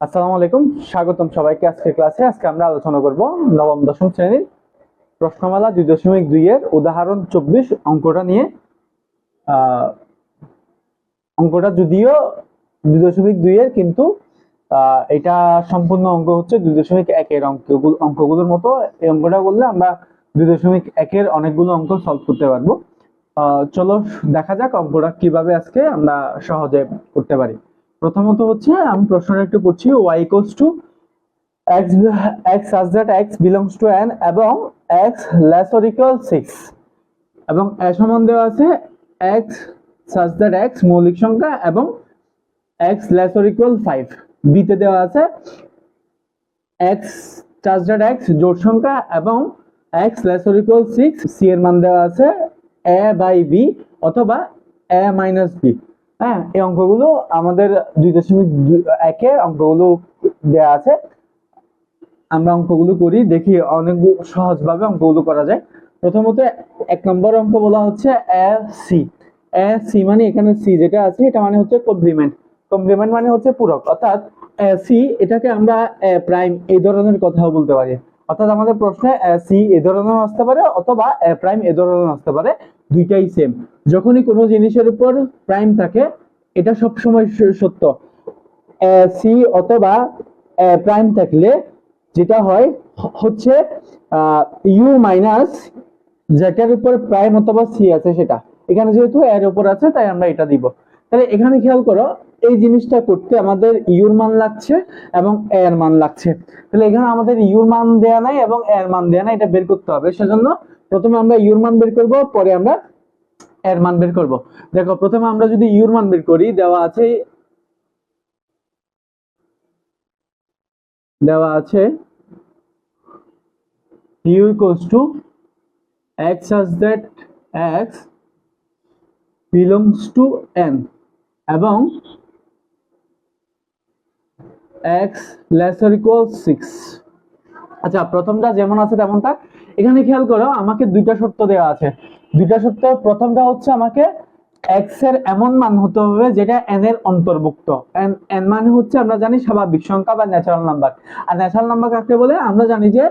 আসসালামু আলাইকুম। স্বাগতম সবাইকে আজকে ক্লাসে। আজকে আমরা আলোচনা করব নবম, দশম শ্রেণির প্রশ্নমালা দুই দশমিক দুই এর উদাহরণ চব্বিশ অঙ্কটা নিয়ে। অঙ্কটা যদিও দুই দশমিক দুই এর, কিন্তু এটা সম্পূর্ণ অঙ্ক হচ্ছে দুই দশমিক একের অঙ্কগুলো অঙ্কগুলোর মতো। এই অঙ্কটা করলে আমরা দুই দশমিক একের অনেকগুলো অঙ্ক সলভ করতে পারব। চলো দেখা যাক অঙ্কটা কীভাবে আজকে আমরা সহজে করতে পারি। প্রথমত হচ্ছে আমি প্রশ্নটা একটু করছি Y cos two X X such that X belongs to N এবং এক্স ল্যাসর ইকুয়াল সিক্স এবং এ সমান দেওয়া আছে এক্স সাজ দ্যাট এক্স মৌলিক সংখ্যা এবং এক্স ল্যাসর ইকুয়াল ফাইভ বিতে দেওয়া আছে এক্স চার্জ ডট এক্স জোট সংখ্যা এবং X lesser equal six C এর মান দেওয়া আছে এ বাই বি অথবা এ মাইনাস বি হ্যাঁ এই অঙ্কগুলো আমাদের দুই দশমিক একে অঙ্কগুলো দেওয়া আছে। আমরা অঙ্কগুলো করি, দেখি অনেক সহজভাবে অঙ্কগুলো করা যায়। প্রথমত এক নম্বর অঙ্ক বলা হচ্ছে এ, সি। এ, সি মানে এখানে সি যেটা আছে, এটা মানে হচ্ছে কমপ্লিমেন্ট কমপ্লিমেন্ট মানে হচ্ছে পূরক। অর্থাৎ সি, এটাকে আমরা প্রাইম এই ধরনের কথাও বলতে পারি। অর্থাৎ আমাদের প্রশ্নে সি, এ ধরনের আসতে পারে, অথবা প্রাইম, এ ধরনের আসতে পারে। দুইটাই সেম যখনই কোনো জিনিসের উপর প্রাইম থাকে, এটা সবসময় সত্য। সি অথবা প্রাইম থাকলে যেটা হয় হচ্ছে ইউ মাইনাস যেটার উপর প্রাইম অথবা সি আছে সেটা। এখানে যেহেতু এর উপর আছে, তাই আমরা এটা দিব। তাহলে এখানে খেয়াল করো, এই জিনিসটা করতে আমাদের ইউর মান লাগছে এবং এর মান লাগছে। তাহলে এখানে আমাদের ইউর মান দেয়া নাই এবং এর মান দেয়া নাই, এটা বের করতে হবে। সেজন্য প্রথমে আমরা ইউর মান বের করব, পরে আমরা এর মান বের করব। দেখো, প্রথমে আমরা যদি ইউর মান বের করি, দেওয়া আছে দেওয়া আছে u equals to x such that x belongs to n এবং x less or equal 6 আচ্ছা প্রথমটা যেমন আছে তেমন থাক এখানে খেয়াল করো, আমাকে দুইটা শর্ত দেওয়া আছে। দুইটা শর্ত, প্রথমটা হচ্ছে আমাকে x এর এমন মান হতে হবে যেটা এন এর অন্তর্ভুক্ত। এন এন মানে হচ্ছে আমরা জানি স্বাভাবিক, সংখ্যা বা ন্যাচারাল নাম্বার আর ন্যাচারাল নাম্বার কাকে বলে? আমরা জানি যে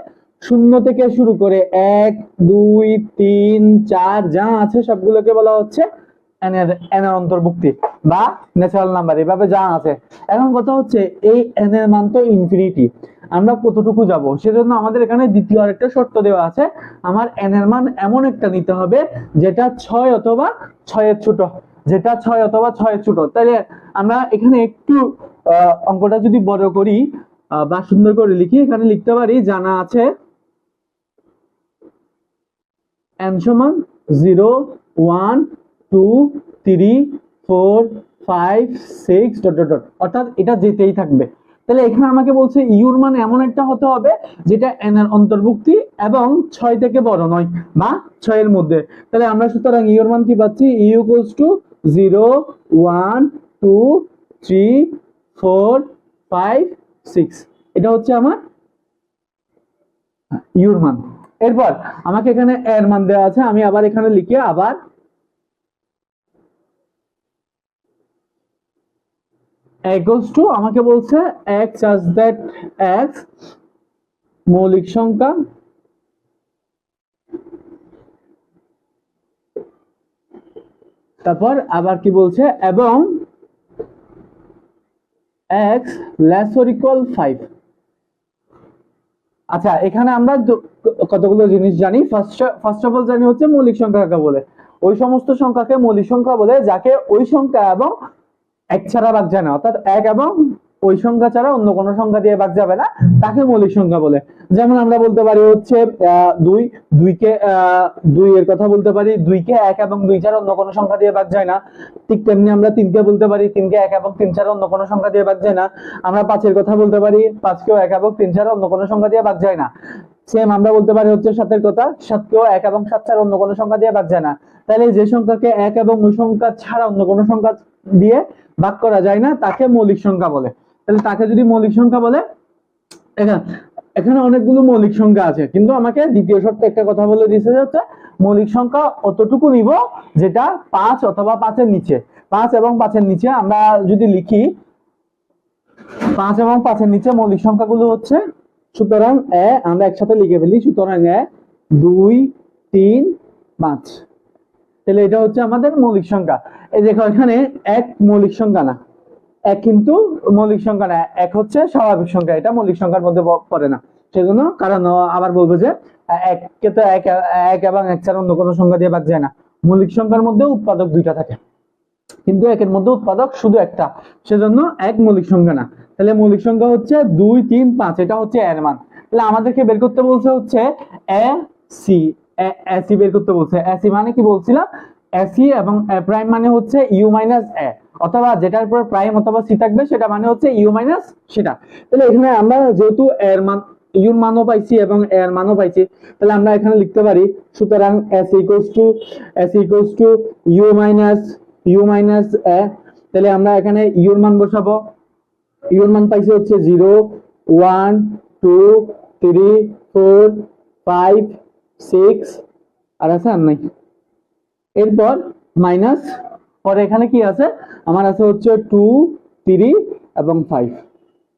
শূন্য থেকে শুরু করে এক, দুই, তিন, চার, যা আছে সবগুলোকে বলা হচ্ছে এর অন্তর্ভুক্তি বা ন্যাচারাল নাম্বার এভাবে আছে। এখন কথা হচ্ছে, এই এর মান তো ইনফিনিটি আমরা কতটুকু যাব? সেজন্য আমাদের এখানে দ্বিতীয় আরেকটা শর্ত দেওয়া আছে। আমার এর মান এমন একটা নিতে হবে, যেটা ছয় অথবা ছয়ের ছোট। যেটা ছয় অথবা ছয়ের ছোট। তাহলে আমরা এখানে একটু অঙ্কটা যদি বড় করি বা সুন্দর করে লিখি, এখানে লিখতে পারি, জানা আছে n সমান zero one two three four five six dot dot dot অর্থাৎ এটা যেতেই থাকবে। তাহলে এখানে আমাকে বলছে ইউর মান এমন একটা হতে হবে, যেটা এন অন্তর্ভুক্তি এবং ছয় থেকে বড় নয়, বা ছয়ের মধ্যে। তাহলে আমরা সুতরাং ইউর মান কি পাচ্ছি? U equals to zero one two three four five six এটা হচ্ছে আমার ইউর মান। এরপর আমাকে এখানে এর মান দেওয়া আছে, আমি আবার এখানে লিখে আবার equals to, আমাকে বলছে, x as that x মৌলিক সংখ্যা তারপর আবার কি বলছে, এবং or equal 5 আচ্ছা এখানে আমরা কতগুলো জিনিস জানি। ফার্স্ট ফার্স্ট অফ অল জানি হচ্ছে মৌলিক সংখ্যা বলে। ওই সমস্ত সংখ্যাকে মৌলিক সংখ্যা বলে, যাকে ওই সংখ্যা এবং এক ছাড়া ভাগ যায় না। অর্থাৎ এক এবং ওই সংখ্যা ছাড়া অন্য কোনো সংখ্যা দিয়ে ভাগ যাবে না, তাকে মৌলিক সংখ্যা বলে। যেমন আমরা বলতে পারি হচ্ছে দুই, দুইকে দুই এর কথা বলতে পারি, দুইকে এক এবং দুই ছাড়া অন্য কোনো সংখ্যা দিয়ে ভাগ যায় না। ঠিক তেমনি আমরা তিনকে বলতে পারি, তিনকে এক এবং তিন ছাড়া অন্য কোনো সংখ্যা দিয়ে ভাগ যায় না। আমরা পাঁচের কথা বলতে পারি, পাঁচকেও এক এবং তিন ছাড়া অন্য কোনো সংখ্যা দিয়ে ভাগ যায় না। সেম আমরা বলতে পারি হচ্ছে সাতের কথা, সাতকেও এক এবং সাত ছাড়া অন্য কোনো সংখ্যা দিয়ে ভাগ যায় না। তাহলে যে সংখ্যাকে এক এবং ওই সংখ্যা ছাড়া অন্য কোনো সংখ্যা দিয়ে ভাগ করা যায় না, তাকে মৌলিক সংখ্যা বলে। তাহলে তাকে যদি মৌলিক সংখ্যা বলে, এখানে এখানে অনেকগুলো মৌলিক সংখ্যা আছে, কিন্তু আমাকে দ্বিতীয় শর্তে একটা কথা বলে দিতে হচ্ছে, মৌলিক সংখ্যা অতটুকু নিব যেটা পাঁচ অথবা পাঁচের নিচে। পাঁচ এবং পাঁচের নিচে আমরা যদি লিখি, পাঁচ এবং পাঁচের নিচে মৌলিক সংখ্যাগুলো হচ্ছে, সুতরাং এ আমরা একসাথে লিখে ফেলি, সুতরাং এ দুই, তিন, পাঁচ। তাহলে এটা হচ্ছে আমাদের মৌলিক সংখ্যা। এই দেখো, এখানে এক মৌলিক সংখ্যা না। এক কিন্তু মৌলিক সংখ্যা না, এক হচ্ছে স্বাভাবিক সংখ্যা। এটা মৌলিক সংখ্যার মধ্যে পড়ে না। সেজন্য কারণ আবার বলব যে, এককে তো এক এক এবং এক ছাড়া অন্য কোনো সংখ্যা দিয়ে ভাগ যায় না। মৌলিক সংখ্যার মধ্যে উৎপাদক দুইটা থাকে। কিন্তু একের মধ্যে উৎপাদক শুধু একটা। সেজন্য এক মৌলিক সংখ্যা না। তাহলে মৌলিক সংখ্যা হচ্ছে দুই, তিন, পাঁচ। এটা হচ্ছে এর মান। তাহলে আমাদেরকে বের করতে বলছে হচ্ছে এ, সি। এসি বের করতে বলছে। এসি মানে কি বলছিলাম? এসি এবং প্রাইম মানে হচ্ছে ইউ মাইনাস এ অথবা যেটার উপর প্রাইম অথবা সি থাকবে, সেটা মানে হচ্ছে ইউ মাইনাস সেটা তাহলে এখানে আমরা যেহেতু এর মান ইউর মানও পাইছি এবং এর মানও পাইছি, তাহলে আমরা এখানে লিখতে পারি, সুতরাং S equals to S equals to U minus U minus A তাহলে আমরা এখানে ইউর মান বসাবো। ইউর মান পাইছি হচ্ছে zero one two three four five six আর আছে আর নাই। এরপর মাইনাস পরে এখানে কি আছে? আমার আছে হচ্ছে টু থ্রি এবং ফাইভ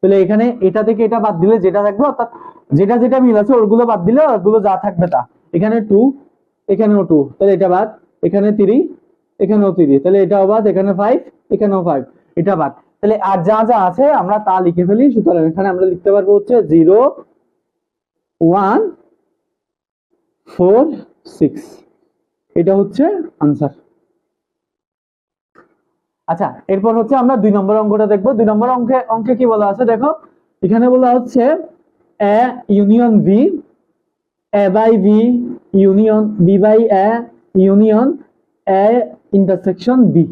তাহলে এখানে এটা থেকে এটা বাদ দিলে যেটা থাকবে, অর্থাৎ যেটা যেটা মিল আছে ওগুলো বাদ দিলে ওগুলো যা থাকবে তা। এখানে টু এখানেও টু তাহলে এটা বাদ। এখানে থ্রি এখানেও থ্রি তাহলে এটাও বাদ, এখানে ফাইভ এখানেও ফাইভ এটা বাদ। তাহলে আর যা যা আছে আমরা তা লিখে ফেলি, সুতরাং এখানে আমরা লিখতে পারব হচ্ছে জিরো ওয়ান ফোর সিক্স। এটা হচ্ছে আনসার। আচ্ছা এরপর হচ্ছে আমরা দুই নম্বর অঙ্কটা দেখব। দুই নম্বর অঙ্কে অঙ্কে কি বলা আছে? দেখো, এখানে বলা হচ্ছে A union B A by B union B by A union, A intersection B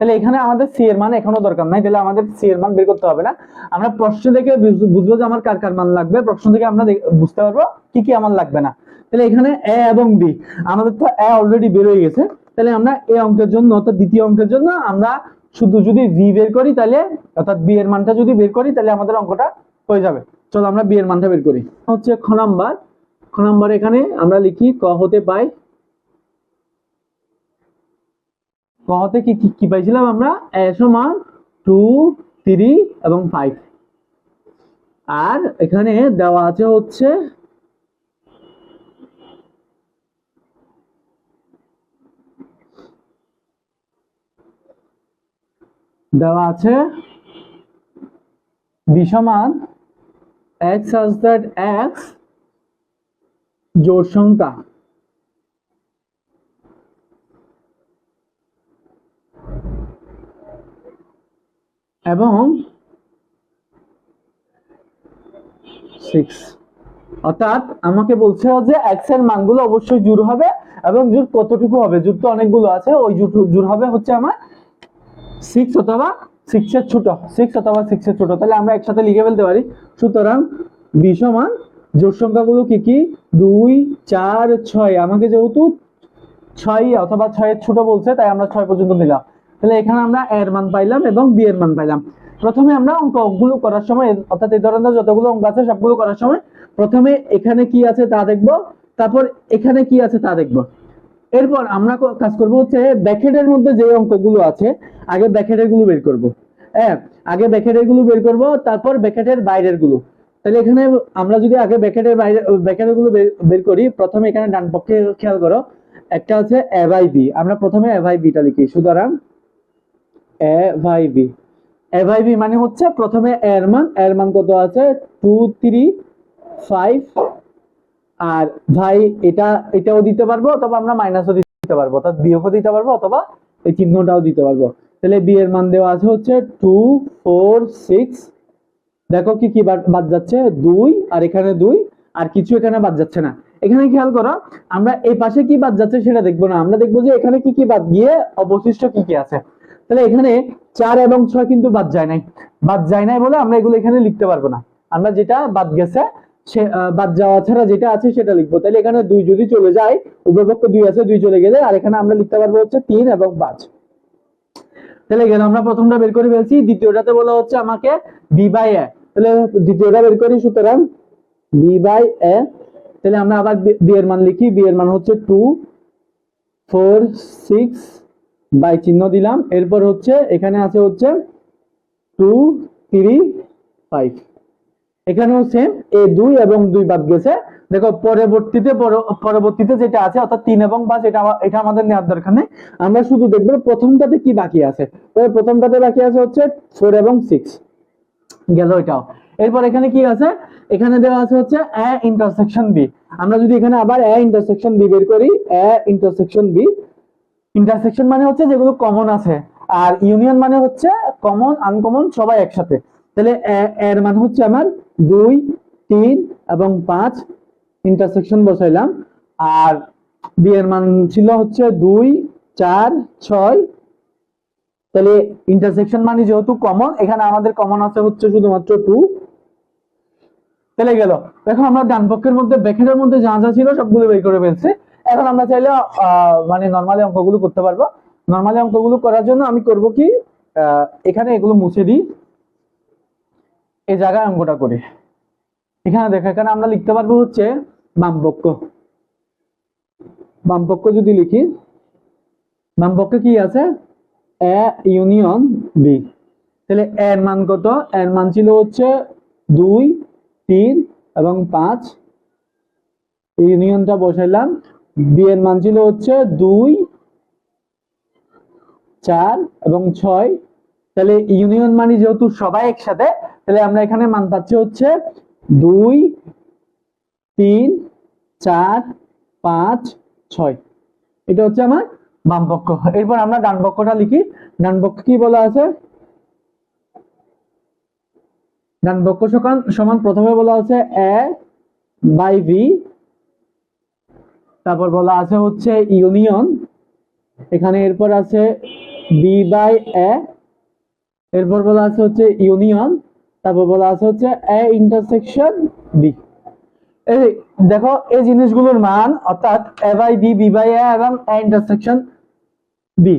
তাহলে এখানে আমাদের সি এর মান এখনও দরকার নাই, তাহলে আমাদের সি এর মান বের করতে হবে না। আমরা প্রশ্ন থেকে বুঝব যে আমার কার কার মান লাগবে। প্রশ্ন থেকে আমরা বুঝতে পারব কি কি আমার লাগবে না। তাহলে এখানে এ এবং বি। আমাদের তো এ অলরেডি বের হয়ে গেছে। তাহলে আমরা এ অঙ্কের জন্য অর্থাৎ দ্বিতীয় অঙ্কের জন্য আমরা শুধু যদি ভি বের করি তাহলে, অর্থাৎ বি এর মানটা যদি বের করি তাহলে আমাদের অঙ্কটা হয়ে যাবে। চলো আমরা বি এর মানটা বের করি। হচ্ছে খ নাম্বার। খ নাম্বার এখানে আমরা লিখি ক হতে পাই। ক হতে কি- কি পাইছিলাম আমরা? এ সমান টু থ্রি এবং ফাইভ আর এখানে দেওয়া আছে হচ্ছে দেওয়া আছে। B X such that X জোড় সংখ্যা। এবং সিক্স অর্থাৎ আমাকে বলছে যে এক্সের মানগুলো অবশ্যই জোড় হবে এবং জোড় কতটুকু হবে? জোড় তো অনেকগুলো আছে, ওই জোড় হবে হচ্ছে আমার সিক্স অথবা সিক্স এর ছোট সিক্স অথবা সিক্স এর ছোট, তাহলে আমরা একসাথে লিখে ফেলতে পারি। সুতরাং বি সমান জোড় সংখ্যাগুলো কি কি? দুই, চার, ছয়। আমাকে যেহেতু ছয় অথবা ছয়ের ছোট বলছে, তাই আমরা ছয় পর্যন্ত দিলাম তাহলে এখানে আমরা এর মান পাইলাম এবং বি এর মান পাইলাম। প্রথমে আমরা অঙ্কগুলো করার সময়, অর্থাৎ এই ধরনের যতগুলো অঙ্ক আছে, সবগুলো করার সময়, প্রথমে এখানে কি আছে তা দেখব, তারপর এখানে কি আছে তা দেখব। এরপর আমরা কাজ করব হচ্ছে ব্যাকেটের মধ্যে যে অঙ্কগুলো আছে, আগে ব্যাকেটেরগুলো বের করব। হ্যাঁ আগে ব্যাকেটেরগুলো বের করব, তারপর ব্যাকেটের বাইরেরগুলো তাহলে এখানে আমরা যদি আগে ব্যাকেটের বাইরে ব্যাকেটেরগুলো বের- করি, প্রথমে এখানে ডান পক্ষে খেয়াল করো, একটা হচ্ছে এ বাই বি আমরা প্রথমে এ বাই বিটা লিখি, সুতরাং A by B A by B মানে হচ্ছে প্রথমে এর মান এর মান কত আছে? টু থ্রি ফাইভ আর ভাই, এটা, এটাও দিতে পারব অথবা আমরা মাইনাসও দিতে পারব। অর্থাৎ বিয়োগও দিতে পারব অথবা এই চিহ্নটাও দিতে পারব। তাহলে বি এর মান দেওয়া আছে হচ্ছে টু ফোর সিক্স দেখো কি কি বাদ যাচ্ছে? দুই আর এখানে দুই। আর কিছু এখানে বাদ যাচ্ছে না। এখানে খেয়াল করো, আমরা এই পাশে কি বাদ যাচ্ছে সেটা দেখব না। আমরা দেখব যে এখানে কি কি বাদ গিয়ে অবশিষ্ট কি কি আছে। তাহলে এখানে চার এবং ছয় কিন্তু বাদ যায় নাই। বাদ যায় নাই বলে আমরা এগুলো এখানে লিখতে পারব না। আমরা যেটা বাদ গেছে বাদ যাওয়া ছাড়া যেটা আছে সেটা লিখব। তাহলে এখানে দুই যদি চলে যায়, উভয়পক্ষ দুই আছে, দুই চলে গেলে, আর এখানে আমরা লিখতে পারব হচ্ছে তিন এবং পাঁচ। তাহলে এখানে আমরা প্রথমটা বের করে ফেলছি, দ্বিতীয়টাতে বলা হচ্ছে আমাকে বি বাই এ তাহলে দ্বিতীয়টা বের করি, সুতরাং বি বাই এ তাহলে আমরা আবার বি এর মান লিখি বি এর মান হচ্ছে টু ফোর সিক্স বাই চিহ্ন দিলাম। এরপর হচ্ছে, এখানে আছে হচ্ছে টু থ্রি ফাইভ এখানেও সেম এ দুই এবং দুই বাদ গেছে। দেখো, পরবর্তীতে, পর- পরবর্তীতে যেটা আছে, অর্থাৎ তিন এবং পাঁচ, এটা এটা আমাদের নেওয়ার দরকার নেই। আমরা শুধু দেখব প্রথমটাতে কি বাকি আছে। প্রথমটাতে বাকি আছে হচ্ছে ফোর এবং সিক্স গেল এটাও। এরপর এখানে কি আছে? এখানে দেওয়া আছে হচ্ছে এ ইন্টারসেকশন বি আমরা যদি এখানে আবার এ ইন্টারসেকশন বি বের করি এ ইন্টারসেকশন বি ইন্টারসেকশন মানে হচ্ছে যেগুলো কমন আছে। আর ইউনিয়ন মানে হচ্ছে কমন আনকমন সবাই একসাথে। তাহলে এর মান হচ্ছে আমার দুই, তিন এবং পাঁচ ইন্টারসেকশন বসাইলাম। আর বি এর মান ছিল হচ্ছে দুই, চার, ছয়। তাহলে ইন্টারসেকশন মানে যেহেতু কমন এখানে আমাদের কমন আছে হচ্ছে শুধুমাত্র টু তাহলে গেল। দেখো আমরা ডান পক্ষের মধ্যে মধ্যে যা যা ছিল সবগুলো বের করে ফেলছি। এখন আমরা চাইলে মানে নর্মালি অঙ্কগুলো করতে পারব। নর্মালি অঙ্কগুলো করার জন্য আমি করব কি এখানে এগুলো মুছে দিই। এই জায়গায় অঙ্কটা করি। এখানে দেখো, এখানে আমরা লিখতে পারব হচ্ছে বামপক্ষ। বামপক্ষ যদি লিখি, বামপক্ষে কি আছে? এ ইউনিয়ন বি তাহলে এর মান কত? এর মান ছিল হচ্ছে দুই, তিন এবং পাঁচ। ইউনিয়নটা বসাইলাম। বি এর মান ছিল হচ্ছে দুই, চার এবং ছয়। তাহলে ইউনিয়ন মানে যেহেতু সবাই একসাথে তাহলে আমরা এখানে মান পাচ্ছি হচ্ছে দুই, তিন, চার, পাঁচ, ছয়। এটা হচ্ছে আমার বাম পক্ষ এরপর আমরা ডান পক্ষটা লিখি। ডান পক্ষ কি বলা আছে? ডান পক্ষ সমান সমান প্রথমে বলা আছে এ বাই ভি। তারপর বলা আছে হচ্ছে ইউনিয়ন। এখানে এরপর আছে বি বাই এ। এরপর বলা আছে হচ্ছে ইউনিয়ন। তারপর বলা আছে হচ্ছে এ ইন্টারসেকশন বি এই দেখো, এই জিনিসগুলোর মান, অর্থাৎ A by B B by A এবং এ ইন্টারসেকশন বি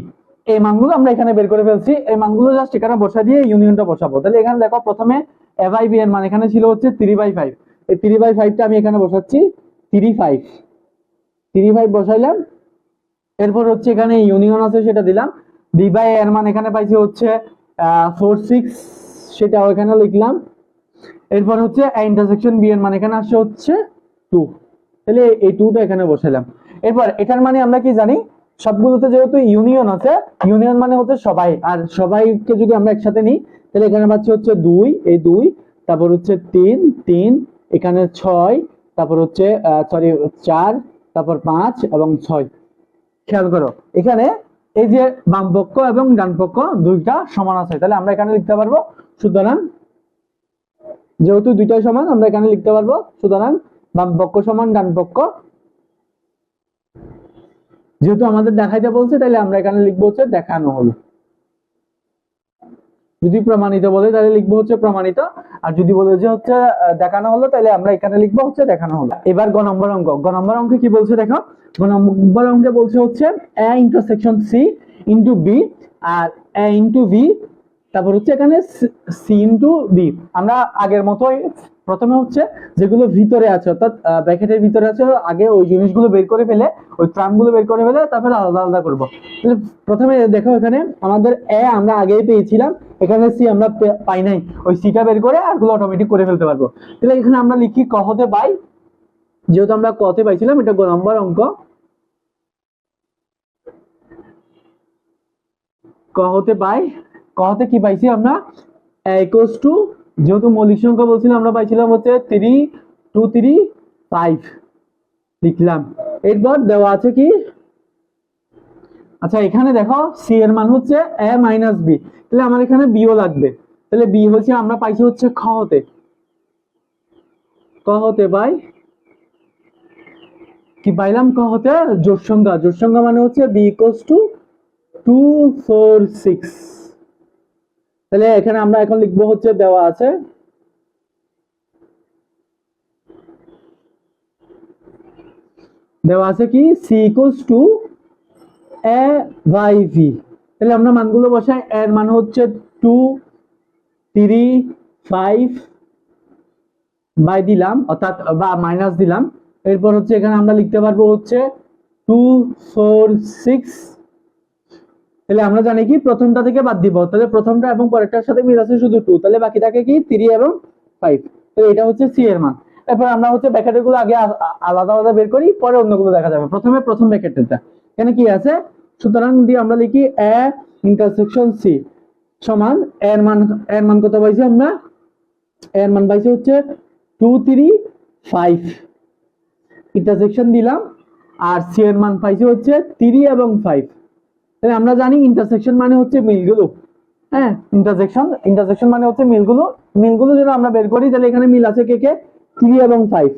এই মানগুলো আমরা এখানে বের করে ফেলছি। এই মানগুলো জাস্ট এখানে বসা দিয়ে ইউনিয়নটা বসাবো। তাহলে এখানে দেখো, প্রথমে এ বাই বি এর মান এখানে ছিল হচ্ছে থ্রি বাই ফাইভ এই থ্রি বাই ফাইভটা আমি এখানে বসাচ্ছি থ্রি ফাইভ থ্রি ফাইভ বসাইলাম। এরপর হচ্ছে এখানে ইউনিয়ন আছে, সেটা দিলাম। বি বাই এর মান এখানে পাইছি হচ্ছে ফোর সিক্স সেটাও এখানে লিখলাম। এরপর হচ্ছে ইন্টারসেকশন বি এর মান এখানে আসছে হচ্ছে টু তাহলে এই টুটা এখানে বসালাম এরপর এটার মানে আমরা কি জানি? সবগুলোতে যেহেতু ইউনিয়ন আছে ইউনিয়ন মানে হচ্ছে সবাই। আর সবাইকে যদি আমরা একসাথে নিই, তাহলে এখানে পাচ্ছি হচ্ছে দুই, এই দুই, তারপর হচ্ছে তিন তিন, এখানে ছয়, তারপর হচ্ছে সরি চার, তারপর পাঁচ এবং ছয়। খেয়াল করো, এখানে এই যে বাম পক্ষ এবং ডান পক্ষ দুইটা সমান আছে। তাহলে আমরা এখানে লিখতে পারব, সুতরাং যেহেতু দুইটাই সমান, আমরা এখানে লিখতে পারব, সুতরাং বাম পক্ষ সমান, ডান পক্ষ। যেহেতু আমাদের দেখাইতে বলছে, তাহলে আমরা এখানে লিখব হচ্ছে দেখানো হলো। যদি প্রমাণিত বলে, তাহলে লিখব হচ্ছে প্রমাণিত। আর যদি বলে যে হচ্ছে দেখানো হলো, তাহলে আমরা এখানে লিখব হচ্ছে দেখানো হলো। এবার গ নম্বর অঙ্ক। গ নম্বর অঙ্কে কি বলছে দেখো? গ নম্বর অঙ্কে বলছে হচ্ছে A intersection C into B R A into B তারপর হচ্ছে এখানে সি ইন্টু বি। আমরা আগের মতোই প্রথমে হচ্ছে যেগুলো ভিতরে আছে, অর্থাৎ ব্র্যাকেটের ভিতরে আছে, আগে ওই জিনিসগুলো বের করে ফেলে, ওই ট্রামগুলো বের করে ফেলে, তারপরে আলাদা আলাদা করব। প্রথমে দেখো এখানে আমাদের এ আমরা আগেই পেয়েছিলাম, এখানে সি আমরা পাই নাই। ওই সিটা বের করে আরগুলো অটোমেটিক করে ফেলতে পারব। তাহলে এখানে আমরা লিখি ক হতে পাই। যেহেতু আমরা কতে পাইছিলাম, এটা গ নম্বর অঙ্ক। ক হতে পাই ক হতে কি পাইছি আমরা? ইকুয়ালস টু যেহেতু মৌলিক সংখ্যা বলছিলাম, আমরা পাইছিলাম হচ্ছে থ্রি টু থ্রি ফাইভ লিখলাম। এরপর দেওয়া আছে কি? আচ্ছা এখানে দেখো সি এর মান হচ্ছে এ মাইনাস বি তাহলে আমার এখানে বিও লাগবে। তাহলে বি হচ্ছে, আমরা পাইছি হচ্ছে খ হতে ক হতে পাই? কি পাইলাম? ক হতে জোট সংখ্যা। জোট সংখ্যা মানে হচ্ছে B equals to two four six তাহলে এখানে আমরা এখন লিখব হচ্ছে দেওয়া আছে। দেওয়া আছে কি? C equals to A by V তাহলে আমরা মানগুলো বসাই। এর মান হচ্ছে টু থ্রি ফাইভ বাই দিলাম, অর্থাৎ বা মাইনাস দিলাম। এরপর হচ্ছে এখানে আমরা লিখতে পারব হচ্ছে টু ফোর সিক্স তাহলে আমরা জানি কি, প্রথমটা থেকে বাদ দিব। তাহলে প্রথমটা এবং পরেরটার সাথে মিল আছে শুধু টু তাহলে বাকি থাকে কি থ্রি এবং ফাইভ তাহলে এটা হচ্ছে সি এর মান। এরপর আমরা হচ্ছে ব্যাকেটেরগুলো আগে আলাদা আলাদা বের করি, পরে অন্যগুলো দেখা যাবে। প্রথমে প্রথম ব্যাকেটেরটা এখানে কি আছে? সুতরাং দিয়ে আমরা লিখি এ ইন্টারসেকশন সি সমান এর মান এর মান কত পাইছি আমরা? এর মান পাইছি হচ্ছে টু থ্রি ফাইভ ইন্টারসেকশন দিলাম। আর সি এর মান পাইছি হচ্ছে থ্রি এবং ফাইভ তাহলে আমরা জানি ইন্টারসেকশন মানে হচ্ছে মিলগুলো। হ্যাঁ? ইন্টারসেকশন ইন্টারসেকশন মানে হচ্ছে মিলগুলো। মিলগুলো যদি আমরা বের করি, তাহলে এখানে মিল আছে কে কে? থ্রি এবং ফাইভ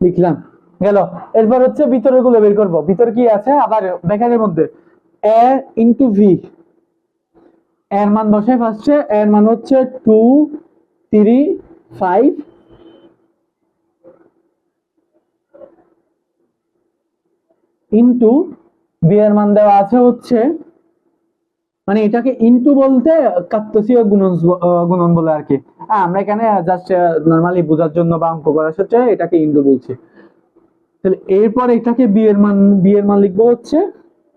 লিখলাম, গেল। এরপর হচ্ছে ভিতরেরগুলো বের করব। ভিতরে কি আছে? আবার ব্যাকেটের মধ্যে। এ ইন্টু ভি এর মান বসাই ফার্স্টে এর মান হচ্ছে two three five into B এর মান দেওয়া আছে হচ্ছে মানে এটাকে ইনটু বলতে কাত্তসীয় গুণন গুণন বলে আর কি। হ্যাঁ, আমরা এখানে জাস্ট নর্মালি বোঝার জন্য বা অঙ্ক করার ক্ষেত্রে এটাকে ইনটু বলছি। তাহলে এরপর এটাকে বি এর মান বি এর মান লিখব হচ্ছে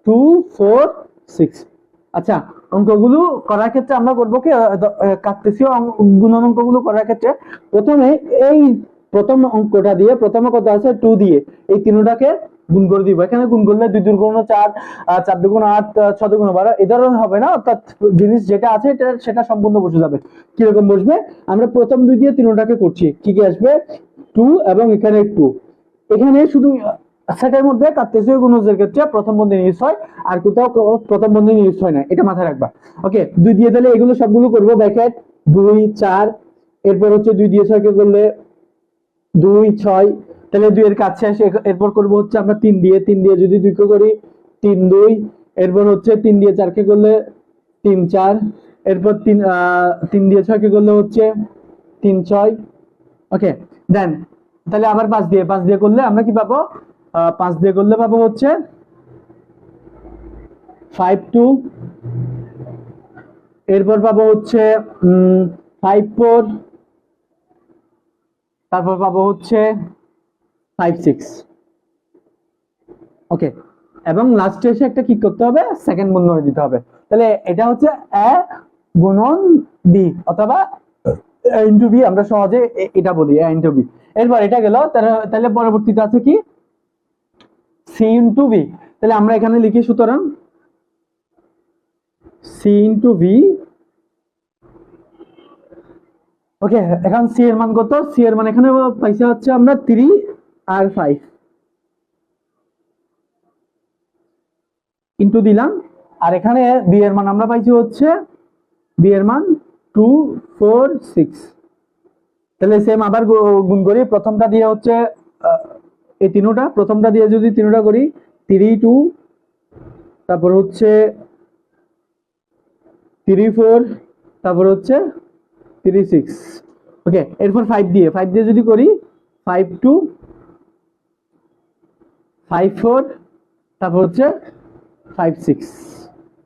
টু ফোর সিক্স আচ্ছা অঙ্কগুলো করার ক্ষেত্রে আমরা করব কি অঙ্ক- গুণন অঙ্কগুলো করার ক্ষেত্রে প্রথমে এই প্রথম অঙ্কটা দিয়ে, প্রথমে কত আছে? টু দিয়ে। এই তিনটাকে গুণ করে দিব। এখানে গুণ করলে দুই দুগুণ চার চার দুগুণ আট ছ দুগুণ বারো এ ধরনের হবে না? অর্থাৎ জিনিস যেটা আছে, এটা, সেটা সম্পূর্ণ বসে যাবে। কীরকম বসবে? আমরা প্রথম দুই দিয়ে তিনটাকে করছি। কি কি আসবে? টু এবং এখানে টু এখানে শুধু সেটার মধ্যে কার্তেসীয় গুণজের ক্ষেত্রে প্রথম বন্ধনী ইউজ হয়, আর কোথাও প্রথম বন্ধনী ইউজ হয় না। এটা মাথায় রাখবা। ওকে দুই দিয়ে তাহলে এগুলো সবগুলো করব। ব্যাকেট দুই, চার, এরপর হচ্ছে দুই দিয়ে ছয়কে করলে দুই, ছয়, তাহলে দুইয়ের কাজ শেষ। এর- এরপর করব হচ্ছে আমরা তিন দিয়ে। তিন দিয়ে যদি দুইকে করি, তিন, দুই। এরপর হচ্ছে তিন দিয়ে চারকে করলে তিন, চার। এরপর তিন তিন দিয়ে ছয়কে করলে হচ্ছে তিন, ছয়। ওকে, দেন। তাহলে আবার পাঁচ দিয়ে। পাঁচ দিয়ে করলে আমরা কি পাবো? পাঁচ দিয়ে করলে পাবো হচ্ছে ফাইভ টু এরপর পাবো হচ্ছে ফাইভ ফোর তারপর পাবো হচ্ছে ফাইভ সিক্স ওকে এবং লাস্টে এসে একটা কি করতে হবে সেকেন্ড বন্ধনী দিতে হবে। তাহলে এটা হচ্ছে এ গুণন বি অথবা ইন্টু বি আমরা সহজে এটা বলি এ ইন্টু বি এরপর এটা গেল, তাহলে পরবর্তীতে আছে কি? সি ইন্টু বি তাহলে আমরা এখানে লিখি সুতরাং সি ইন্টু বি ওকে এখন সি এর মান কত? সি এর মান এখানে পাইছে হচ্ছে আমরা থ্রি আর ফাইভ ইন্টু দিলাম। আর এখানে বি এর মান আমরা পাইছি হচ্ছে বি এর মান টু ফোর সিক্স তাহলে সেম আবার গুণ করি। প্রথমটা দিয়ে হচ্ছে এই তিনোটা। প্রথমটা দিয়ে যদি তিনোটা করি থ্রি টু তারপর হচ্ছে থ্রি ফোর তারপর হচ্ছে থ্রি সিক্স ওকে এরপর ফাইভ দিয়ে ফাইভ দিয়ে যদি করি ফাইভ টু ফাইভ ফোর তারপর হচ্ছে ফাইভ সিক্স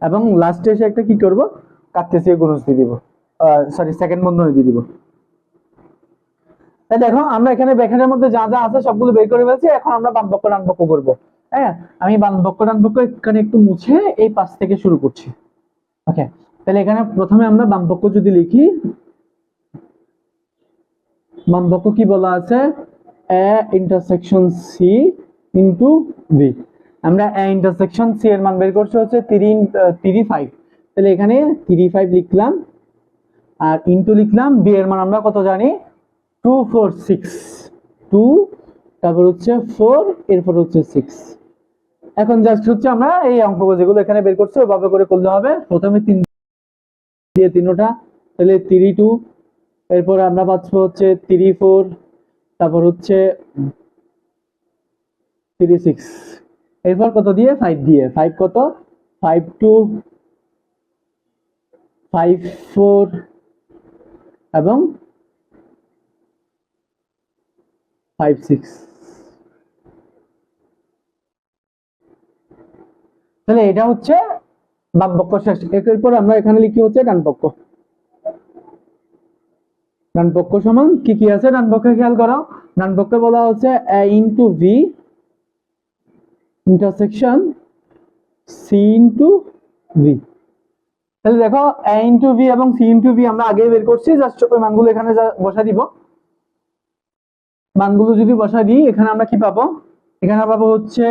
এবং লাস্টে এসে একটা কি করব? কাটতেসীয় গুণজ দিয়ে দিব। সরি সেকেন্ড বন্ধনী দিয়ে দিব। তাই দেখো, আমরা এখানে ব্যাখ্যানের মধ্যে যা যা আছে সবগুলো বের করে ফেলছি, এখন আমরা বামপক্ষ ডানপক্ষ করব। হ্যাঁ আমি বামপক্ষ ডানপক্ষ এখানে একটু মুছে এই পাশ থেকে শুরু করছি। ওকে তাহলে এখানে প্রথমে আমরা বামপক্ষ যদি লিখি বামপক্ষ কি বলা আছে? A intersection C into B আমরা এ ইন্টারসেকশন সি এর মান বের করছি হচ্ছে থ্রি থ্রি ফাইভ তাহলে এখানে থ্রি ফাইভ লিখলাম, আর ইন্টু লিখলাম বি এর মান আমরা কত জানি? টু ফোর সিক্স টু তারপর হচ্ছে ফোর এরপর হচ্ছে সিক্স এখন জাস্ট হচ্ছে আমরা এই অঙ্কগুলো যেগুলো এখানে বের করছি, ওভাবে করে করলে হবে। প্রথমে তিন দিয়ে তিনোটা, তাহলে থ্রি টু এরপর আমরা পাচ্ছি হচ্ছে থ্রি ফোর তারপর হচ্ছে থ্রি সিক্স এরপর কত দিয়ে? ফাইভ দিয়ে। ফাইভ কত? ফাইভ টু ফাইভ ফোর এবং ফাইভ সিক্স তাহলে এটা হচ্ছে বাম পক্ষ শেষ এরপর আমরা এখানে লিখি হচ্ছে ডান পক্ষ ডান পক্ষ সমান, কি কি আছে? ডান পক্ষে খেয়াল করো। ডান পক্ষে বলা হচ্ছে A into V intersection C into V তাহলে দেখো এ ইন্টু ভি এবং সি ইন্টু ভি আমরা আগে বের করছি। জাস্ট ওই মানগুলো এখানে বসাই দিব। মানগুলো যদি বসা দিই, এখানে আমরা কি পাবো? এখানে পাবো হচ্ছে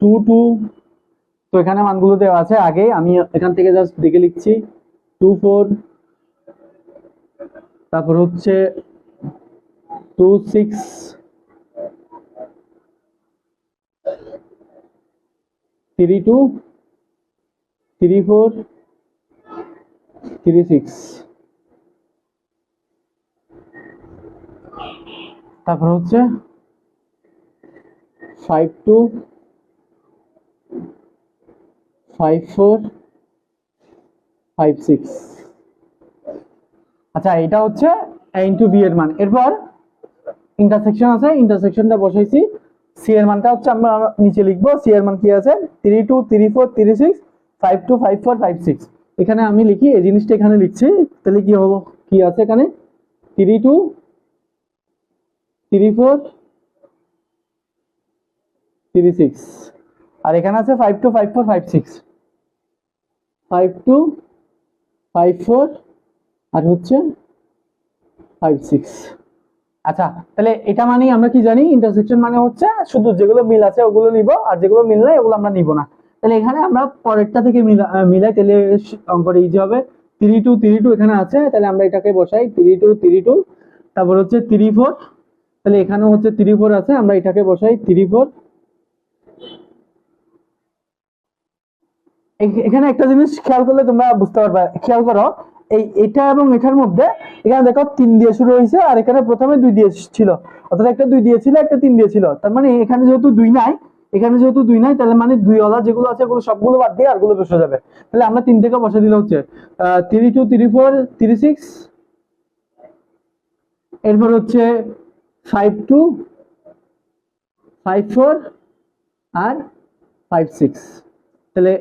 টু টু তো এখানে মানগুলো দেওয়া আছে আগে। আমি এখান থেকে জাস্ট দেখে লিখছি টু ফোর তারপর হচ্ছে two six three two three four three six. তারপর হচ্ছে five two five four five six. আচ্ছা এটা হচ্ছে ইন্টু বি এর মান। এরপর ইন্টারসেকশন আছে ইন্টারসেকশনটা বসাইছি। সি এর মানটা হচ্ছে আমরা নিচে লিখব। সি এর মান কি আছে? Three two three four three six five two five four five six এখানে আমি লিখি, এই জিনিসটা এখানে লিখছি, তাহলে কি হব? কি আছে এখানে? Three two three four three six আর এখানে আছে five two five four five six five two five four আর হচ্ছে ফাইভ সিক্স আচ্ছা তাহলে এটা মানেই আমরা কি জানি? ইন্টারসেকশন মানে হচ্ছে শুধু যেগুলো মিল আছে ওগুলো নিব, আর যেগুলো মিল নাই ওগুলো আমরা নিব না। তাহলে এখানে আমরা পরেরটা থেকে মিলাই তাহলে অঙ্কটা ইজি হবে। থ্রি টু থ্রি টু এখানে আছে, তাহলে আমরা এটাকে বসাই। থ্রি টু থ্রি টু তারপর হচ্ছে থ্রি ফোর তাহলে এখানেও হচ্ছে থ্রি ফোর আছে, আমরা এটাকে বসাই থ্রি ফোর এখানে একটা জিনিস খেয়াল করলে তোমরা বুঝতে পারবে। খেয়াল করো এই, এটা এবং এটার মধ্যে এখানে দেখো তিন দিয়ে শুরু হয়েছে, আর এখানে প্রথমে দুই দিয়ে ছিল। অর্থাৎ একটা দুই দিয়ে ছিল, একটা তিন দিয়ে ছিল। তার মানে এখানে যেহেতু দুই নাই, এখানে যেহেতু দুই নাই, তাহলে মানে দুই ওলা যেগুলো আছে ওগুলো সবগুলো বাদ দিয়ে আরগুলো বসে যাবে। তাহলে আমরা তিন থেকে বসে দিলে হচ্ছে three two three four three six এরপর হচ্ছে ফাইভ টু ফাইভ ফোর আর ফাইভ সিক্স তাহলে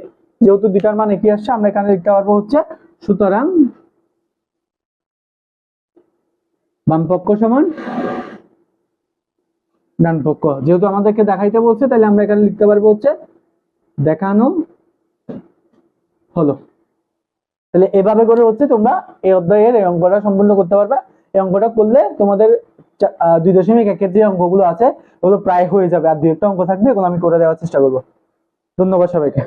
যেহেতু দুইটার মান একই আসছে, আমরা এখানে লিখতে পারব হচ্ছে, সুতরাং বাম পক্ষ সমান ডান পক্ষ যেহেতু আমাদেরকে দেখাইতে বলছে তাহলে আমরা এখানে লিখতে পারব হচ্ছে দেখানো হলো। তাহলে এভাবে করে হচ্ছে তোমরা এই অধ্যায়ের এই অঙ্কটা সম্পূর্ণ করতে পারবে। এই অঙ্কটা করলে তোমাদের দুই দশমিক একের যে অঙ্কগুলো আছে, ওগুলো প্রায় হয়ে যাবে। আর দুই একটা অঙ্ক থাকবে, এগুলো আমি করে দেওয়ার চেষ্টা করব। ধন্যবাদ সবাইকে।